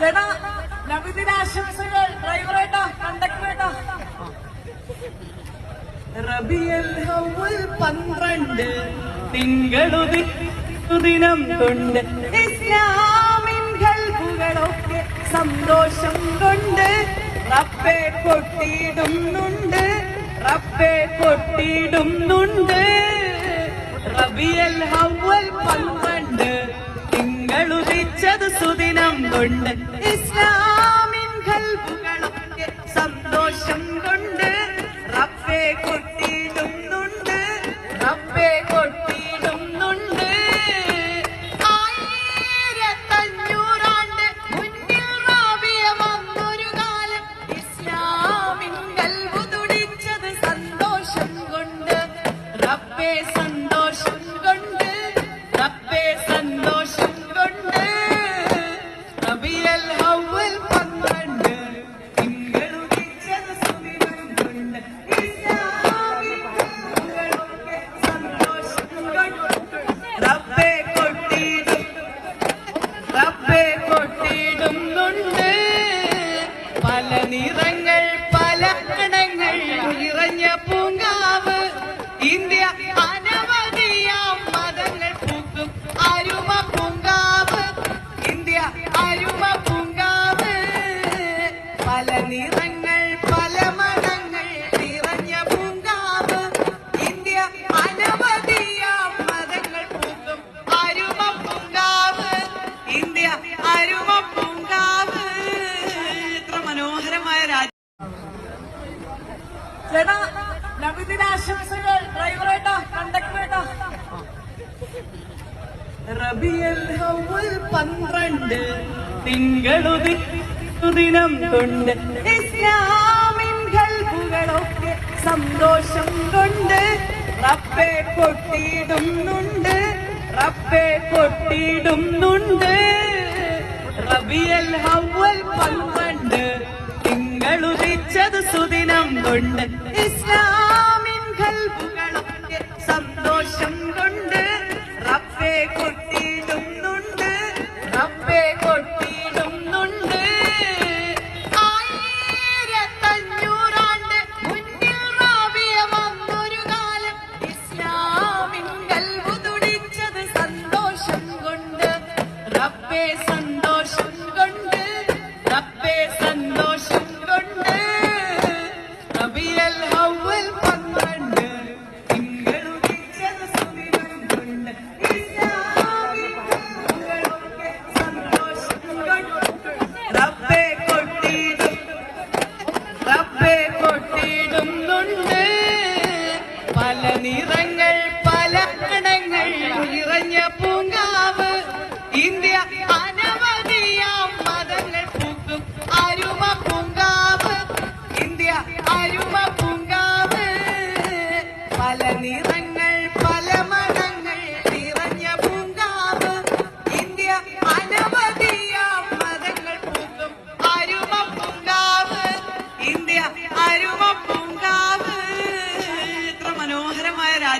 ചേട്ടാ നബിദിനാശംസകൾ ഡ്രൈവറേട്ടാ കണ്ടക്ടറേട്ടാ റബിയൽ പന്ത്രണ്ട് തിങ്കളുദിനം കൊണ്ട് ഇസ്ലാമിൻ കൽബുകളൊക്കെ സന്തോഷം കൊണ്ട് റബ്ബെ പൊട്ടിയിടുന്നുണ്ട്. റബ്ബെ പൊട്ടിയിടുന്നുണ്ട്. റബിയൽ ഹവൽ പന്ത്രണ്ട് തിങ്കളുദിച്ചത് സുദിനം കൊണ്ട്. ഇസ്ലാമിൻ കൽബുകളൊക്കെ സന്തോഷം കൊണ്ട് റബ്ബെ കൊട്ടിയിടുന്നുണ്ട് ചേട്ടാ നബിദിനാശംസകൾ ഡ്രൈവറേട്ടാ കണ്ടക്ടറേട്ടാ റബിയൽ പന്ത്രണ്ട് തിങ്കളുതി ദിനം കൊണ്ട് ഇസ്ലാമിൻ കൽബുകളൊക്കെ സന്തോഷം കൊണ്ട് റബ്ബെ കൊട്ടിയിടുന്നുണ്ട് റബ്ബെ കൊട്ടിയിടുന്നുണ്ട് റബിയൽ ഹൗവൽ പന്ത്രണ്ട് സുദിനം കൊണ്ട് ഇസ്ലാമിൻ സന്തോഷം കൊണ്ട് Ayrı